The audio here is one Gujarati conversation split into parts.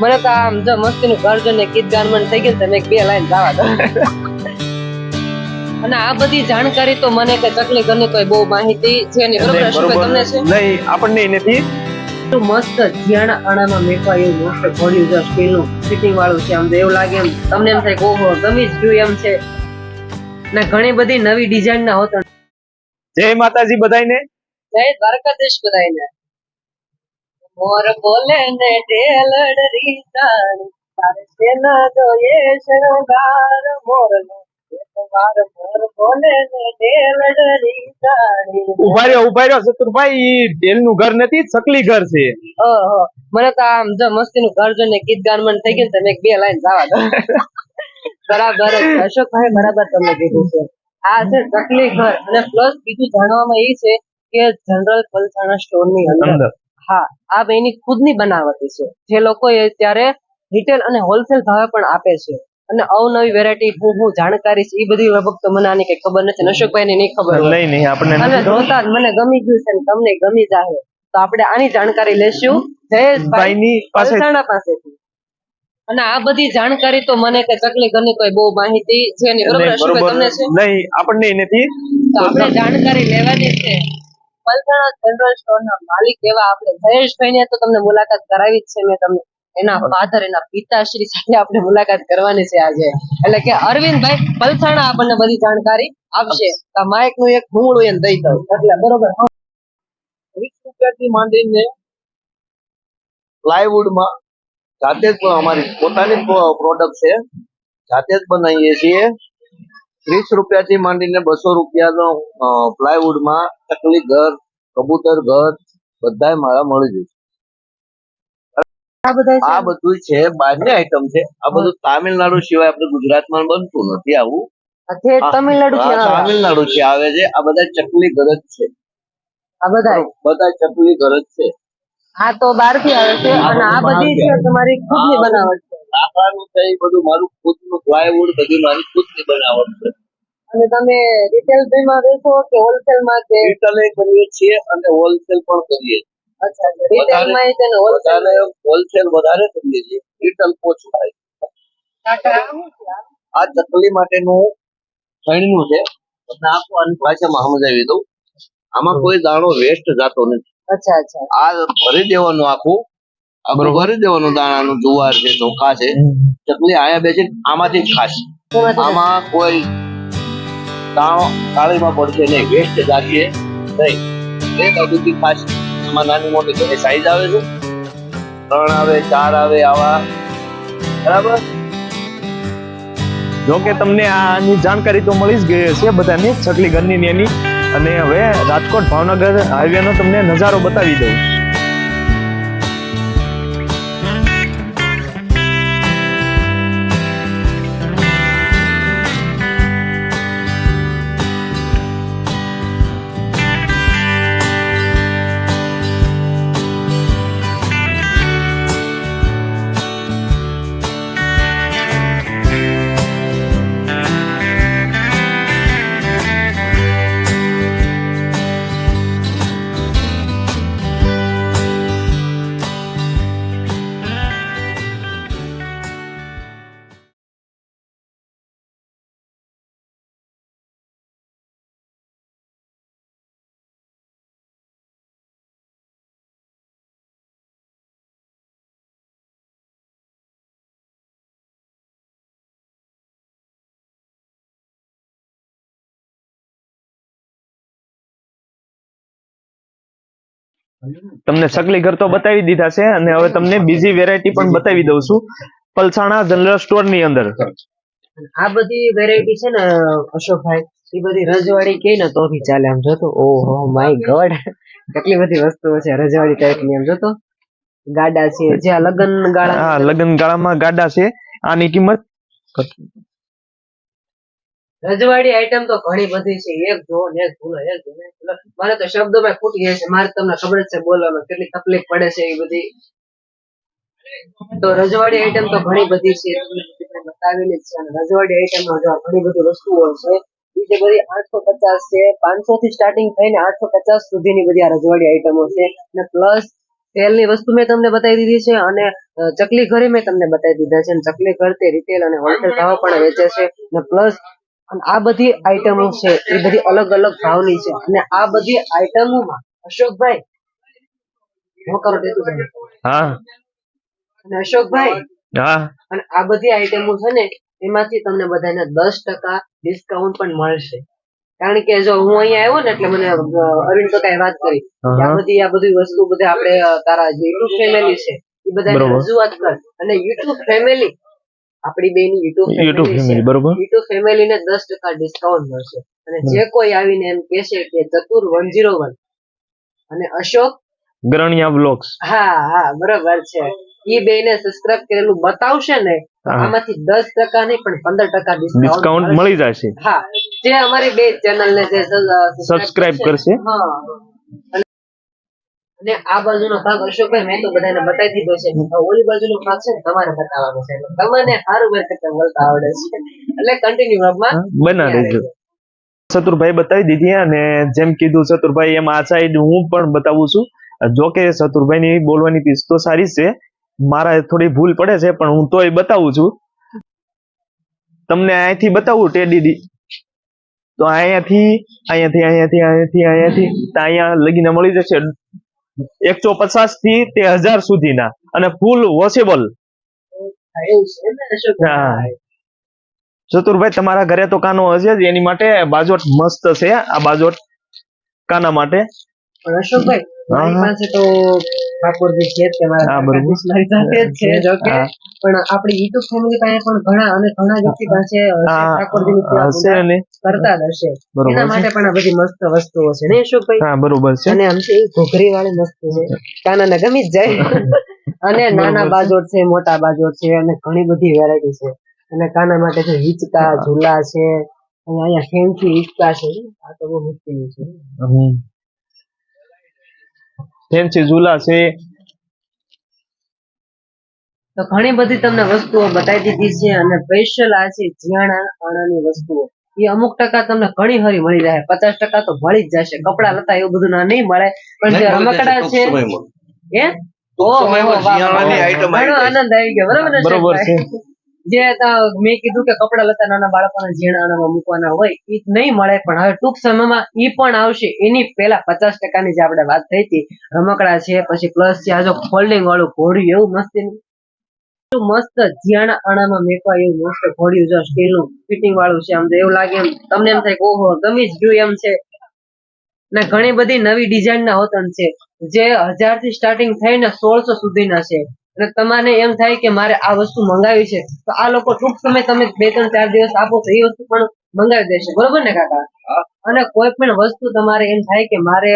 મને તો આમ જો મસ્તીનું ઘર જોઈને ગીત ગાન મન થઈ ગયું તમે એક બે લાઈન ગાવા દો. અને આ બધી જાણકારી તો મને કે ચકલી ઘરની કોઈ બહુ માહિતી છે નહીં બરોબર. શું તમને છે? નહીં આપણને નથી. તો મસ્ત જ્યાં આણામાં મેકવા એવું મસ્ત ઘોડ્યું છે સ્ટીલનું ફિટિંગ વાળું છે આમ તો એવું લાગે એમ. તમને એમ થાય ઓહો ગમી જ ગયું એમ છે. ને ઘણી બધી નવી ડિઝાઇન ના હોતા જય માતાજી બધાને જય દ્વારકાધીશ બધાયને. મોર બોલે ને ઢેલડ રીતાણી તારે સેના જોઈએ શણગાર મોર મોર બોલે ને ઢેલડ રીતાણી ઊભા રહ્યો ઊભા રહ્યો ચતુરભાઈ ઈ ઢેલનું ઘર નથી ચકલી ઘર છે. ઓહો મને તો આમ જો મસ્તીનું ઘર જોઈને ગીત ગાન મન થઈ ગયું ને તમે એક બે લાઈન જવા દો. બરાબર અશોકભાઈ બરાબર તમને કીધું છે. આ છે ચકલી ઘર. અને પ્લસ બીજું જાણવામાં એ છે કે જનરલ પલસાણા સ્ટોરની અંદર. હા આ બેની ખુદની બનાવટી છે. જે લોકો એ ત્યારે રિટેલ અને હોલસેલ ભાવે પણ આપે છે. અને અવનવી વેરાયટી હું હું જાણકારી છે એ બધી લગભગ તો મને આની કઈ ખબર નથી. અશોકભાઈ ને નહીં ખબર હોય. નહીં આપણને અને જોતા મને ગમી ગયું છે તમને ગમી જાહે. તો આપણે આની જાણકારી લેશું. જયેશભાઈ ની પાસે પાસેથી. અને આ બધી જાણકારી તો મને કે ચકલી ઘરની કોઈ બહુ માહિતી છે નહીં. બરોબર તમને છે? નહીં આપણને નથી. તો આપણે જાણકારી લેવાની છે. પલસાણા જનરલ સ્ટોર ના માલિક એવા આપણે જયેશભાઈ ને તો તમને મુલાકાત કરાવી જ છે મેં તમને એના ફાધર એના પિતાશ્રી સાથે આપણે મુલાકાત કરવાની છે આજે. એટલે કે અરવિંદભાઈ પલસાણા આપણને બધી જાણકારી આપશે. માઇકનું એક ભૂંગળું એને દઈ દઉં. એટલે બરોબર. રૂપિયાથી માંડીને પ્લાયવુડમાં જાતે જ અમારી પોતાની પ્રોડક્ટ છે. જાતે જ બનાવીએ છીએ. ત્રીસ રૂપિયાથી માંડીને બસો રૂપિયાનો પ્લાયવુડમાં ચકલી ઘર કબૂતર ઘર બધાય માળા મળી જશે. આ બધું છે? બહારની આઈટમ છે આ બધું તામિલનાડુ સિવાય આપણે ગુજરાતમાં બનતું નથી આવું. તમિલનાડુ તામિલનાડુ છે આવે છે. આ બધા ચકલી ઘર જ છે. આ બધા બધા ચકલી ઘર જ છે. હા તો બહારથી આવે છે અને આ બધી છે તમારી ખુદની બનાવટ છે. લાકડાનું છે એ બધું મારું ખુદનું પ્લાયવુડ બધું મારી ખુદની બનાવટ છે. અને તમે રિટેલમાં વેચો કે હોલસેલમાં કે રિટેલ કરીએ છીએ અને હોલસેલ પણ કરીએ છીએ. અચ્છા રિટેલમાં છે ને હોલસેલ વધારે હોલસેલ વધારે કરીએ છીએ. રિટેલ ઓછું થાય. આ ચકલી માટેનું છણનું છે. તમને આખું આની ભાષામાં સમજાવી દઉં. આમાં કોઈ દાણો વેસ્ટ જતો નથી. અચ્છા અચ્છા. આ ભરી દેવાનું આખું. આખું ભરી દેવાનું દાણાનું જુવાર છે ચોખા છે. ચકલી આયા બેસી આમાંથી જ ખાશે. આમાં કોઈ દાણો થાળીમાં પડશે નહીં. વેસ્ટ રાખીએ નહીં. એ બાજુથી ખાસ. આમાં નાની મોટી ઘણી સાઈઝ આવે છે. ત્રણ આવે ચાર આવે આવા. બરાબર? જો કે તમને આની જાણકારી તો મળી જ ગઈ હશે બધાની ચકલી ઘરની એની. અને હવે રાજકોટ ભાવનગર હાઈવે નો તમને નજારો બતાવી દઉં. તમને સકલી ઘર તો બતાવી દીધા છે અને હવે તમને બીજી વેરાયટી પણ બતાવી દઉં છું. પલસાણા જનરલ સ્ટોરની અંદર. આ બધી વેરાયટી છે ને અશોકભાઈ એ બધી રજવાડી કે ને તો બી ચાલે આમ જોતો. ઓહો માય ગોડ કેટલી બધી વસ્તુઓ છે રજવાડી ટાઈપની આમ જોતો. ગાડા છે જે આ લગન ગાળા હા લગ્ન ગાળામાં ગાડા છે. આની કિંમત રજવાડી આઈટમ તો ઘણી બધી છે. એક જો ને એક ભૂલો એક જો. મારે તો શબ્દોમાં ખૂટી જાય છે. મારે તમને ખબર છે બોલવામાં કેટલી તકલીફ પડે છે એ બધી. તો રજવાડી આઈટમ તો ઘણી બધી છે. બતાવેલી છે. અને રજવાડી આઈટમમાં જો ઘણી બધી વસ્તુઓ છે બીજી બધી આઠસો પચાસ છે, પાંચસો થી સ્ટાર્ટિંગ થઈને આઠસો પચાસ સુધીની બધી આ રજવાડી આઈટમો છે. અને પ્લસ તેલની વસ્તુ મેં તમને બતાવી દીધી છે અને ચકલી ઘરે મેં તમને બતાવી દીધા છે. અને ચકલી ઘર તે રિટેલ અને હોલસેલ ભાવ પણ વેચે છે. અને પ્લસ આ બધી આઈટમો છે એ બધી અલગ અલગ ભાવની છે. અને આ બધી આઈટમોમાં અશોકભાઈ હું કરું હા. અને અશોકભાઈ હા. અને આ બધી આઈટમો છે ને એમાંથી તમને બધાને દસ ટકા ડિસ્કાઉન્ટ પણ મળશે. કારણ કે જો હું અહીંયા આવ્યો ને એટલે મને અરવિંદ તો કઈ વાત કરી. આ બધી આ બધી વસ્તુ બધા આપણે તારા જે યુટ્યુબ ફેમિલી છે એ બધા રજૂઆત કર. અને યુટ્યુબ ફેમિલી આપણી બેની યુટ્યુબ યુટ્યુબ ફેમિલી બરોબર? યુટ્યુબ ફેમિલી ને દસ ટકા ડિસ્કાઉન્ટ મળશે. અને જે કોઈ આવીને એમ કહેશે કે ચતુર વન ઝીરો વન અને અશોક ગ્રણિયા બ્લોગ્સ હા હા બરોબર છે. ઈ બે ને સબસ્ક્રાઇબ કરેલું બતાવશે ને આમાંથી દસ ટકા નહીં પણ પંદર ટકા ડિસ્કાઉન્ટ મળી જશે. હા જે અમારી બે ચેનલ ને જે સબસ્ક્રાઇબ કરશે. હા. અને- આ બાજુનો ભાગ અશોકભાઈ મેં તો બધાને બતાવી દીધો છે. ઓલી બાજુનો ભાગ છે તમારે બતાવવાનો છે. તમને સારું કરતા બોલતા આવડે છે. એટલે કન્ટિન્યુ ભાગમાં બના રહેજો ચતુરભાઈ બતાવી દીધી અને જેમ કીધું ચતુરભાઈ એમ આ સાઈડ હું પણ બતાવું છું. જો કે ચતુરભાઈ ની બોલવાની પીસ તો સારી છે. મારા થોડી ભૂલ પડે છે પણ હું તોય બતાવું છું. તમને અહીંયાથી બતાવું ટેડી તો અહીંયાથી અહીંયાથી અહીંયાથી અહીંયાથી અહીંયાથી અહીંયા લગીને મળી જશે. એકસો પચાસથી તે હજાર સુધીના. અને ફૂલ વોશેબલ. ચતુરભાઈ, તમારા ઘરે તો કાનો હશે જ, એની માટે બાજોટ મસ્ત છે, આ બાજોટ કાના માટે. અશોકભાઈ મારી પાસે તો ઠાકોરજી છે જ મારા સાથે જ છે જો કે. પણ આપણી યુટ્યુબ ફેમિલી પાસે પણ ઘણા અને ઘણા વ્યક્તિ પાસે ઠાકોરજીની કરતા જ હશે. એના. માટે પણ આ બધી મસ્ત વસ્તુઓ છે ને અશોકભાઈ? હા બરોબર છે. અને આમ છે એ ઘોઘરી વાળી મસ્ત છે. કાનાને ગમી જ જાય. અને નાના. બાજોટ છે મોટા બાજોટ છે અને ઘણી બધી વેરાયટી છે. અને કાના માટે છે હિંચકા ઝૂલા છે અને અહીંયા ફેન્સી હિચકા છે. આ તો બહુ મુશ્કેલી છે. ફેન્સી ઝૂલા છે. તો ઘણી બધી તમને વસ્તુઓ બતાવી દીધી છે અને સ્પેશિયલ આ છે જીયાણા આણાની વસ્તુઓ. એ અમુક ટકા તમને ઘણી હરી મળી જાય પચાસ ટકા તો મળી જ જશે. કપડા લતા એવું બધું ના નહીં મળે. પણ જે રમકડા છે જાય. આનંદ આવી ગયો. બરોબર બરોબર છે? જે મેં કીધું કે કપડા લતા નાના બાળકોના ઝીણા મૂકવાના હોય એ નહીં મળે. પણ હવે ટૂંક સમયમાં એ પણ આવશે. એની પહેલા પચાસ ટકાની જે આપણે વાત થઈ હતી, રમકડા છે, પછી પ્લસ છે, આ ફોલ્ડિંગ વાળું ઘોડ્યું, એવું મસ્ત મસ્ત જીયાણા આણામાં મેકવા એવું મસ્ત ઘોડ્યું જો સ્ટીલનું ફિટિંગ વાળું છે, આમ તો એવું લાગે એમ. તમને એમ થાય ઓહો, ગમી જ ગયું એમ છે. ને ઘણી બધી નવી ડિઝાઇન ના હોતન છે, જે હજારથી સ્ટાર્ટિંગ થઈને સોળસો સુધીના છે. અને તમારે એમ થાય કે મારે આ વસ્તુ મંગાવી છે તો આ લોકો ટૂંક સમય તમે બે ત્રણ ચાર દિવસ આપો તો એ વસ્તુ પણ મંગાવી દેશે. બરોબર ને કાકા? અને કોઈ પણ વસ્તુ તમારે એમ થાય કે મારે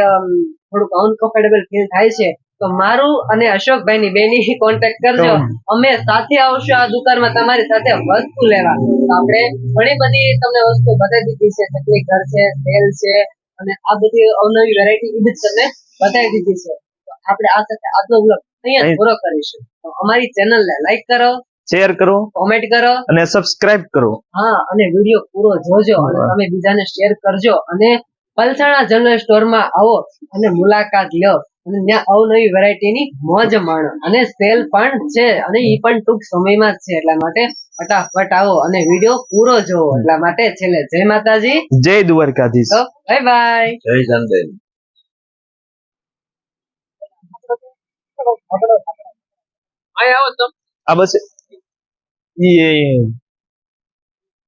થોડુંક અનકમ્ફર્ટેબલ ફીલ થાય છે તો મારું અને અશોકભાઈ ની બેની કોન્ટેક્ટ કરજો. અમે સાથે આવશું આ દુકાનમાં તમારી સાથે વસ્તુ લેવા. તો આપણે ઘણી બધી તમને વસ્તુ બતાવી દીધી છે ચકલી ઘર છે તેલ છે અને આ બધી અવનવી વેરાયટી બધી તમને બતાવી દીધી છે. તો આપણે આ સાથે આજનો બ્લોગ અહીંયા પૂરો કરીશું. અમારી ચેનલ ને લાઈક કરો શેર કરો કોમેન્ટ કરો. અને સબસ્ક્રાઇબ કરો. હા અને વીડિયો પૂરો જોજો અને તમે બીજાને શેર કરજો અને પલસાણા જનરલ સ્ટોરમાં આવો અને મુલાકાત લ્યો અને ત્યાં અવનવી વેરાયટી ની મોજ માણો. અને સેલ પણ છે અને એ પણ ટૂંક સમયમાં જ છે એટલા માટે ફટાફટ આવો અને વીડિયો પૂરો જોવો એટલા માટે છેલ્લે જય માતાજી. જય દ્વારકાધીશ. બાય બાય જય ચંદેલ આ બસ ઈ